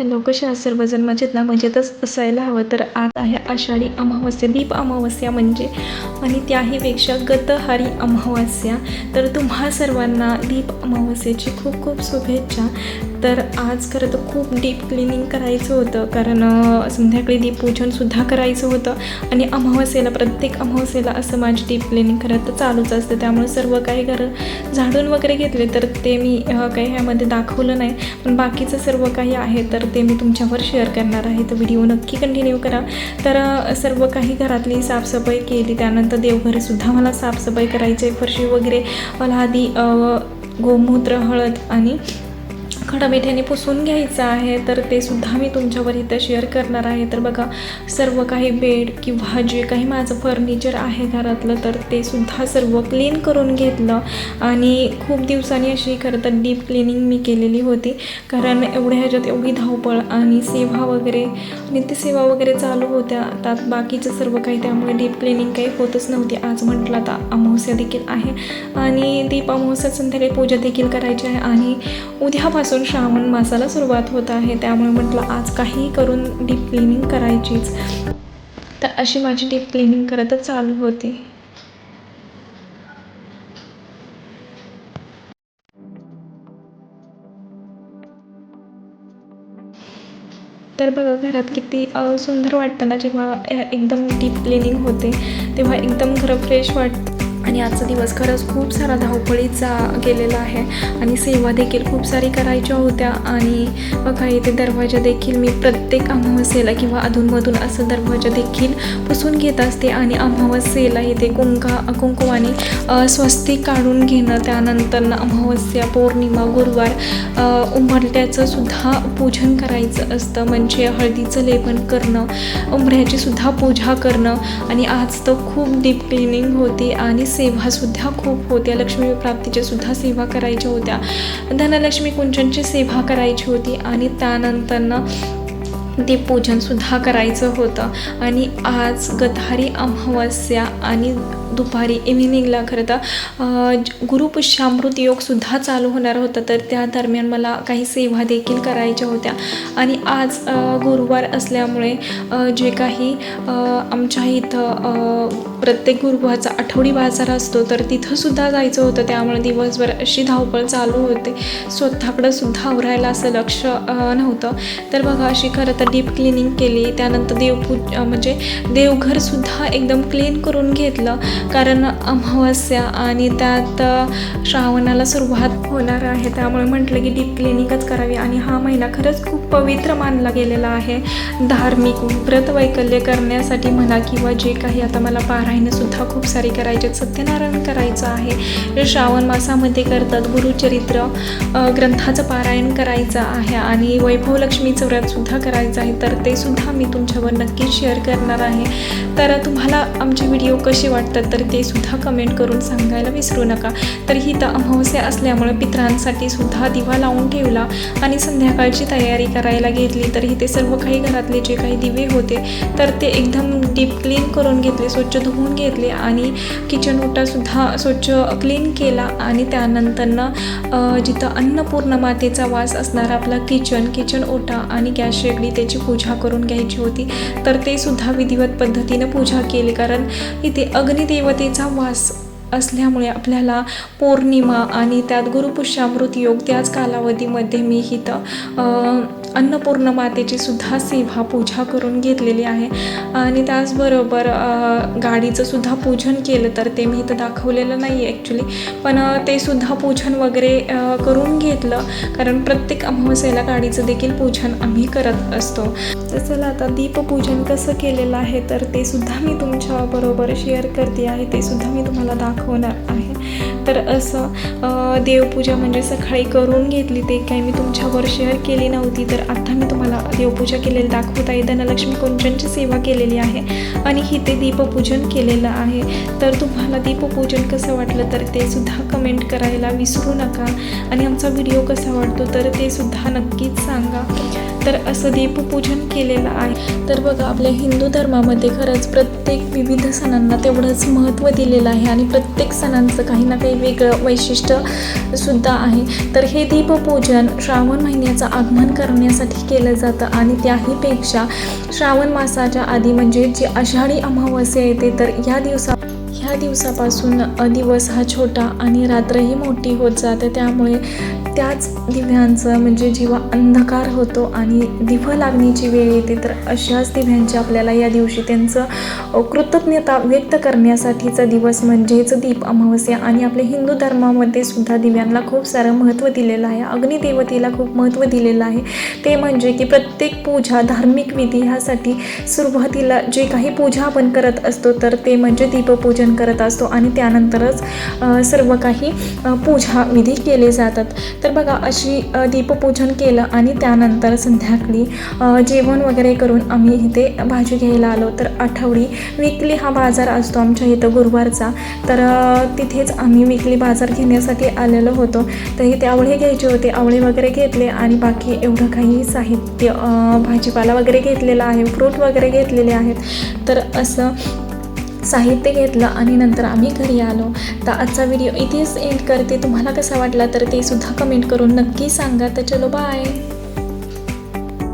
Hello कसे आहात सर्वजण मजेत ना मजेतच असायला हवं. तर आज आहे आषाढी अमावस्या दीप अमावस्या म्हणजे. आणि त्याहीपेक्षा गतहारी अमावस्या. तर तुम्हा सर्वांना दीप अमावस्याची खूप खूप शुभेच्छा. तर आज खरं तर खूप डीप क्लिनिंग करायचं होतं. कारण संध्याकाळी दीपपूजनसुद्धा करायचं होतं. आणि अमावस्येला प्रत्येक अमावस्येला असं माझी डीप क्लिनिंग खरं तर चालूच असतं. त्यामुळे सर्व काही घरं झाडून वगैरे घेतले तर ते मी काही ह्यामध्ये दाखवलं नाही. पण बाकीचं सर्व काही आहे तर ते मी तुमच्यावर शेअर करणार आहे. तर व्हिडिओ नक्की कंटिन्यू करा. तर सर्व काही घरातली साफसफाई केली. त्यानंतर देवघरसुद्धा मला साफसफाई करायची आहे फरशी वगैरे मला आधी गोमूत्र हळद आणि खडामिठ्याने पुसून घ्यायचं आहे तर ते सुद्धा मी तुमच्यावर इथं शेअर करणार आहे. तर बघा सर्व काही बेड किंवा जे काही माझं फर्निचर आहे घरातलं तर ते सुद्धा सर्व क्लीन करून घेतलं. आणि खूप दिवसांनी अशी खरं तर डीप क्लिनिंग मी केलेली होती. कारण एवढ्या ह्याच्यात एवढी धावपळ आणि सेवा वगैरे नित्यसेवा वगैरे चालू होत्या. त्यात बाकीचं सर्व काही त्यामुळे डीप क्लिनिंग काही होतच नव्हती. आज म्हटलं आता अमावस्या देखील आहे. आणि दीप अमावस्या संध्याकाळी पूजा देखील करायची आहे. आणि उद्यापासून श्रावण मासाला सुरुवात होत आहे. त्यामुळे म्हटलं आज काहीही करून डीप क्लिनिंग करायचीच. तर अशी माझी डीप क्लिनिंग करतच चालू होती. तर बघा घरात किती सुंदर वाटतं ना जेव्हा एकदम डीप क्लिनिंग होते तेव्हा एकदम घर फ्रेश वाटतं. आणि आजचा दिवस खरंच खूप सारा धावपळीचा गेलेला आहे. आणि सेवा देखील खूप सारी करायच्या होत्या. आणि बघा इथे दरवाजा देखील मी प्रत्येक अमावस्येला किंवा अधूनमधून असं दरवाजा देखील पुसून घेत असते. आणि अमावस्येला इथे कुंका कुंकुवाने आणि स्वस्तिक काढून घेणं त्यानंतर अमावस्या पौर्णिमा गुरुवार अ, उंबरट्याचं सुद्धा पूजन करायचं असतं. म्हणजे हळदीचं लेपन करणं उंबऱ्याची सुद्धा पूजा करणं. आणि आज तर खूप डीप क्लिनिंग होती. आणि सेवासुद्धा खूप होत्या. लक्ष्मी प्राप्तीच्या सुद्धा सेवा करायच्या होत्या. धनलक्ष्मी कुंचनची सेवा करायची होती आणि त्यानंतरनं पूजनसुद्धा करायचं होतं. आणि आज गधारी अमावस्या आणि दुपारी इव्हिनिंगला खरं तर गुरुपुष्यामृत योगसुद्धा चालू होणार होता. तर त्या दरम्यान मला काही सेवा देखील करायच्या होत्या. आणि आज गुरुवार असल्यामुळे जे काही आमच्या इथं प्रत्येक गुरुवारचा आठवडी बाजार असतो तर तिथंसुद्धा जायचं होतं. त्यामुळे दिवसभर अशी धावपळ चालू होते. स्वतःकडं सुद्धा आवरायला असं लक्ष नव्हतं. तर बघा अशी खरं तर डीप क्लिनिंग केली. त्यानंतर देवपूज म्हणजे देवघरसुद्धा एकदम क्लीन करून घेतलं. कारण अमावस्या आणि त्यात श्रावणाला सुरुवात होणार आहे. त्यामुळे म्हटलं की डीप क्लिनिकच करावी. आणि हा महिना खरंच खूप पवित्र मानला गेलेला आहे. धार्मिक व्रत वैकल्य करण्यासाठी म्हणा किंवा जे काही आता मला पारायणसुद्धा खूप सारी करायचे आहेत. सत्यनारायण करायचं आहे. श्रावण मासामध्ये करतात गुरुचरित्र ग्रंथाचं पारायण करायचं आहे आणि वैभव लक्ष्मीचं व्रतसुद्धा करायचं आहे. तर ते सुद्धा मी तुमच्यावर नक्कीच शेअर करणार आहे. तर तुम्हाला आमचे व्हिडिओ कसे वाटतात तर ते सुद्धा कमेंट करून सांगायला विसरू नका. तर ही तर अमावस्या असल्यामुळे पितरांसाठी सुद्धा दिवा लावून ठेवला आणि संध्याकाळची तयारी करायला घेतली. तर इथे सर्व काही घरातले जे काही दिवे होते तर ते एकदम डीप क्लीन करून घेतले स्वच्छ धुवून घेतले आणि किचन ओटासुद्धा स्वच्छ क्लीन केला आणि त्यानंतरनं जिथं अन्नपूर्ण मातेचा वास असणारा आपला किचन किचन ओटा आणि गॅस शेगडी त्याची पूजा करून घ्यायची होती तर ते सुद्धा विधिवत पद्धतीनं पूजा केली. कारण इथे अग्निदेवतेचा वास असल्यामुळे आपल्याला पौर्णिमा आणि त्यात गुरुपुष्यामृत योग त्याच कालावधीमध्ये मी इथं अन्नपूर्ण मातेची सुद्धा सेवा पूजा करून घेतलेली आहे. आणि त्याचबरोबर गाडीचं सुद्धा पूजन केलं तर ते मी इथं दाखवलेलं नाही आहे ॲक्च्युली पण ते सुद्धा पूजन वगैरे करून घेतलं. कारण प्रत्येक अमावस्येला गाडीचं देखील पूजन आम्ही करत असतो. तर चला आता दीपपूजन कसं केलेलं आहे तर ते सुद्धा मी तुमच्याबरोबर शेअर करते आहे. ते सुद्धा मी तुम्हाला दाखव दाखवणार आहे. तर असं देवपूजा म्हणजे सकाळी करून घेतली ते काही मी तुमच्यावर शेअर केली नव्हती. तर आता मी तुम्हाला देवपूजा केलेली दाखवत आहे. धनलक्ष्मी कुंचनची सेवा केलेली आहे आणि इथे दीपपूजन केलेलं आहे. तर तुम्हाला दीपपूजन कसं वाटलं तर ते सुद्धा कमेंट करायला विसरू नका. आणि आमचा व्हिडिओ कसा वाटतो तर ते सुद्धा नक्कीच सांगा. तर असं दीपपूजन केलेलं आहे. तर बघा आपल्या हिंदू धर्मामध्ये खरंच प्रत्येक विविध सणांना तेवढंच महत्त्व दिलेलं आहे आणि प्रत्येक सणांचं काही ना काही वेगळं वैशिष्ट्य सुद्धा आहे. तर हे दीपपूजन श्रावण महिन्याचं आगमन करण्यासाठी केलं जातं आणि त्याहीपेक्षा श्रावण मासाच्या आधी म्हणजे जी आषाढी अमावस्या येते तर या दिवसा ह्या दिवसापासून दिवस हा छोटा आणि रात्रही मोठी होत जाते. त्यामुळे त्याच दिव्यांचं म्हणजे जेव्हा अंधकार होतो आणि दिवं लागण्याची वेळ येते तर अशाच दिव्यांची आपल्याला या दिवशी त्यांचं कृतज्ञता व्यक्त करण्यासाठीचा दिवस म्हणजेच दीप अमावस्या. आणि आपल्या हिंदू धर्मामध्ये सुद्धा दिव्यांना खूप सारं महत्त्व दिलेलं आहे. अग्निदेवतेला खूप महत्त्व दिलेलं आहे. ते म्हणजे की प्रत्येक पूजा धार्मिक विधी ह्यासाठी सुरुवातीला जे काही पूजा आपण करत असतो तर ते म्हणजे दीपपूजन करत असतो. आणि त्यानंतरच सर्व काही पूजा विधी केले जातात. तर बघा अशा अ, दीपपूजन केलं आणि त्यानंतर संध्याकाळी जेवण वगैरे करून आम्ही इथे भाजी घ्यायला आलो. तर आठवडी विकली हा बाजार असतो आमच्या इथं गुरुवारचा. तर तिथेच आम्ही विकली बाजार घेण्यासाठी आलेलो होतो. तर इथे आवळे घ्यायचे होते. आवळे वगैरे घेतले आणि बाकी एवढं काही साहित्य भाजीपाला वगैरे घेतलेला आहे. फ्रूट वगैरे घेतलेले आहेत. तर असं साहित्य घेतलं आणि नंतर आम्ही घरी आलो. तर आजचा व्हिडिओ इथेच एंड करते. तुम्हाला कसा वाटला तर ते सुद्धा कमेंट करून नक्की सांगा. तर चलो बाय